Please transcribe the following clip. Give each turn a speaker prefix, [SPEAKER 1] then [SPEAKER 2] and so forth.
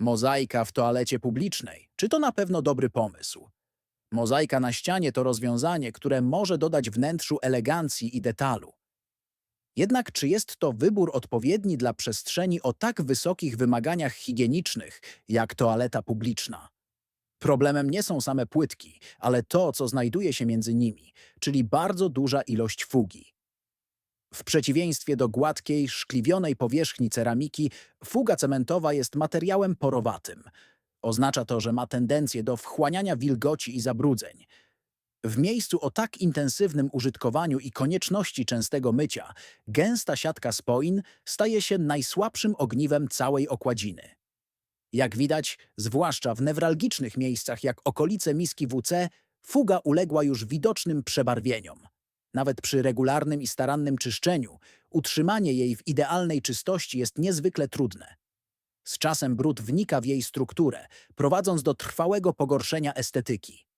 [SPEAKER 1] Mozaika w toalecie publicznej. Czy to na pewno dobry pomysł? Mozaika na ścianie to rozwiązanie, które może dodać wnętrzu elegancji i detalu. Jednak czy jest to wybór odpowiedni dla przestrzeni o tak wysokich wymaganiach higienicznych, jak toaleta publiczna? Problemem nie są same płytki, ale to, co znajduje się między nimi, czyli bardzo duża ilość fugi. W przeciwieństwie do gładkiej, szkliwionej powierzchni ceramiki, fuga cementowa jest materiałem porowatym. Oznacza to, że ma tendencję do wchłaniania wilgoci i zabrudzeń. W miejscu o tak intensywnym użytkowaniu i konieczności częstego mycia, gęsta siatka spoin staje się najsłabszym ogniwem całej okładziny. Jak widać, zwłaszcza w newralgicznych miejscach jak okolice miski WC, fuga uległa już widocznym przebarwieniom. Nawet przy regularnym i starannym czyszczeniu, utrzymanie jej w idealnej czystości jest niezwykle trudne. Z czasem brud wnika w jej strukturę, prowadząc do trwałego pogorszenia estetyki.